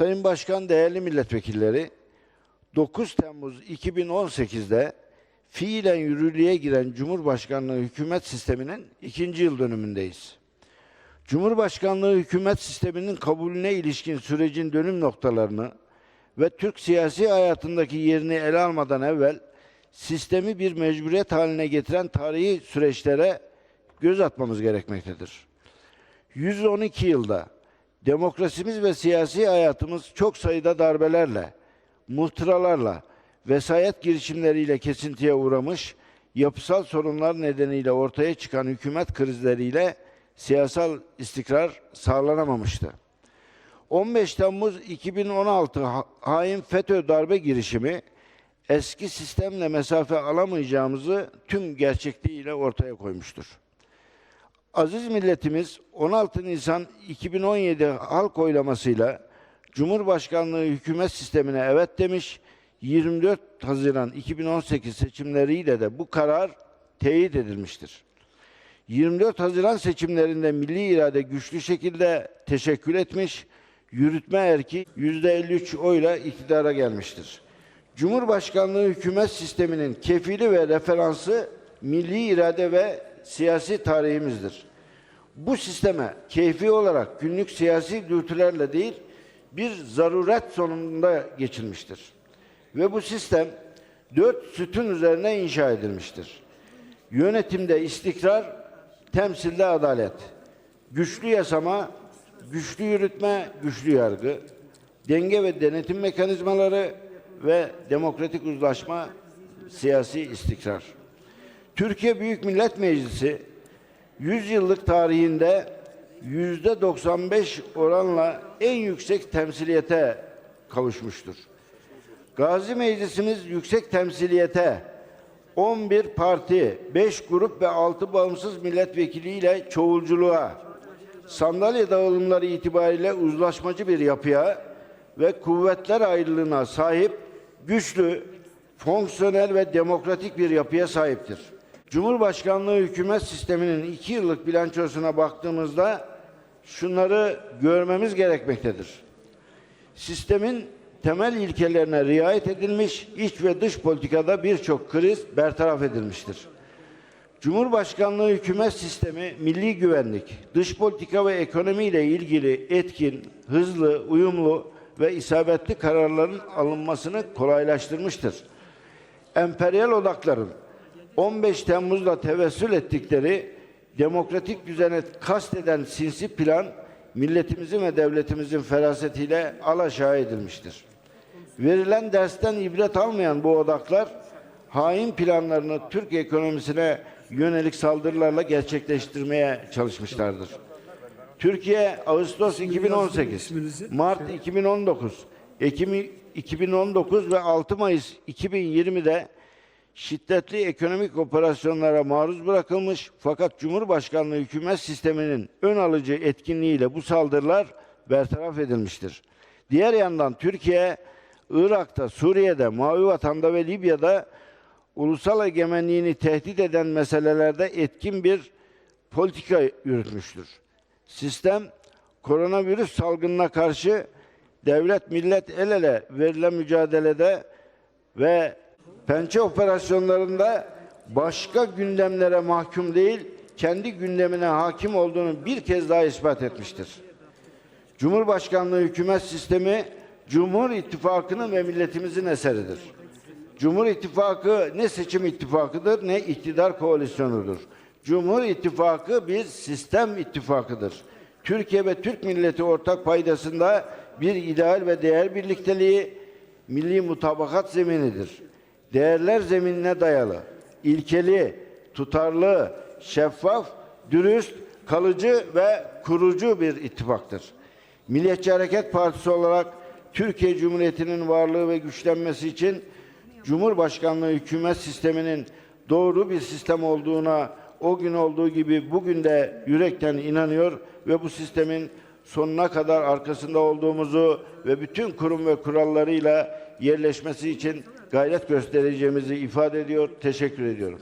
Sayın Başkan, değerli milletvekilleri, 9 Temmuz 2018'de fiilen yürürlüğe giren Cumhurbaşkanlığı hükümet sisteminin ikinci yıl dönümündeyiz. Cumhurbaşkanlığı hükümet sisteminin kabulüne ilişkin sürecin dönüm noktalarını ve Türk siyasi hayatındaki yerini ele almadan evvel sistemi bir mecburiyet haline getiren tarihi süreçlere göz atmamız gerekmektedir. 112 yılda demokrasimiz ve siyasi hayatımız çok sayıda darbelerle, muhtıralarla, vesayet girişimleriyle kesintiye uğramış, yapısal sorunlar nedeniyle ortaya çıkan hükümet krizleriyle siyasal istikrar sağlanamamıştı. 15 Temmuz 2016 ha- hain FETÖ darbe girişimi eski sistemle mesafe alamayacağımızı tüm gerçekliğiyle ortaya koymuştur. Aziz milletimiz 16 Nisan 2017 halk oylamasıyla Cumhurbaşkanlığı hükümet sistemine evet demiş. 24 Haziran 2018 seçimleriyle de bu karar teyit edilmiştir. 24 Haziran seçimlerinde milli irade güçlü şekilde teşekkül etmiş, yürütme erki %53 oyla iktidara gelmiştir. Cumhurbaşkanlığı hükümet sisteminin kefili ve referansı milli irade ve siyasi tarihimizdir. Bu sisteme keyfi olarak günlük siyasi dürtülerle değil, bir zaruret sonunda geçilmiştir. Ve bu sistem dört sütun üzerine inşa edilmiştir. Yönetimde istikrar, temsilde adalet, güçlü yasama, güçlü yürütme, güçlü yargı, denge ve denetim mekanizmaları ve demokratik uzlaşma, siyasi istikrar. Türkiye Büyük Millet Meclisi 100 yıllık tarihinde yüzde 95 oranla en yüksek temsiliyete kavuşmuştur. Gazi Meclisimiz yüksek temsiliyete 11 parti, 5 grup ve 6 bağımsız milletvekiliyle çoğulculuğa, sandalye dağılımları itibariyle uzlaşmacı bir yapıya ve kuvvetler ayrılığına sahip güçlü, fonksiyonel ve demokratik bir yapıya sahiptir. Cumhurbaşkanlığı hükümet sisteminin iki yıllık bilançosuna baktığımızda şunları görmemiz gerekmektedir. Sistemin temel ilkelerine riayet edilmiş, iç ve dış politikada birçok kriz bertaraf edilmiştir. Cumhurbaşkanlığı hükümet sistemi milli güvenlik, dış politika ve ekonomi ile ilgili etkin, hızlı, uyumlu ve isabetli kararların alınmasını kolaylaştırmıştır. Emperyal odakların 15 Temmuz'da tevessül ettikleri demokratik düzene kasteden sinsi plan milletimizin ve devletimizin ferasetiyle alaşağı edilmiştir. Verilen dersten ibret almayan bu odaklar hain planlarını Türk ekonomisine yönelik saldırılarla gerçekleştirmeye çalışmışlardır. Türkiye Ağustos 2018, Mart 2019, Ekim 2019 ve 6 Mayıs 2020'de şiddetli ekonomik operasyonlara maruz bırakılmış fakat Cumhurbaşkanlığı hükümet sisteminin ön alıcı etkinliğiyle bu saldırılar bertaraf edilmiştir. Diğer yandan Türkiye, Irak'ta, Suriye'de, Mavi Vatan'da ve Libya'da ulusal egemenliğini tehdit eden meselelerde etkin bir politika yürütmüştür. Sistem koronavirüs salgınına karşı devlet millet el ele verilen mücadelede ve pençe operasyonlarında başka gündemlere mahkum değil, kendi gündemine hakim olduğunu bir kez daha ispat etmiştir. Cumhurbaşkanlığı hükümet sistemi Cumhur İttifakı'nın ve milletimizin eseridir. Cumhur İttifakı ne seçim ittifakıdır ne iktidar koalisyonudur. Cumhur İttifakı bir sistem ittifakıdır. Türkiye ve Türk milleti ortak paydasında bir ideal ve değer birlikteliği milli mutabakat zeminidir. Değerler zeminine dayalı, ilkeli, tutarlı, şeffaf, dürüst, kalıcı ve kurucu bir ittifaktır. Milliyetçi Hareket Partisi olarak Türkiye Cumhuriyeti'nin varlığı ve güçlenmesi için Cumhurbaşkanlığı hükümet sisteminin doğru bir sistem olduğuna o gün olduğu gibi bugün de yürekten inanıyor ve bu sistemin sonuna kadar arkasında olduğumuzu ve bütün kurum ve kurallarıyla yerleşmesi için gayret göstereceğimizi ifade ediyor. Teşekkür ediyorum.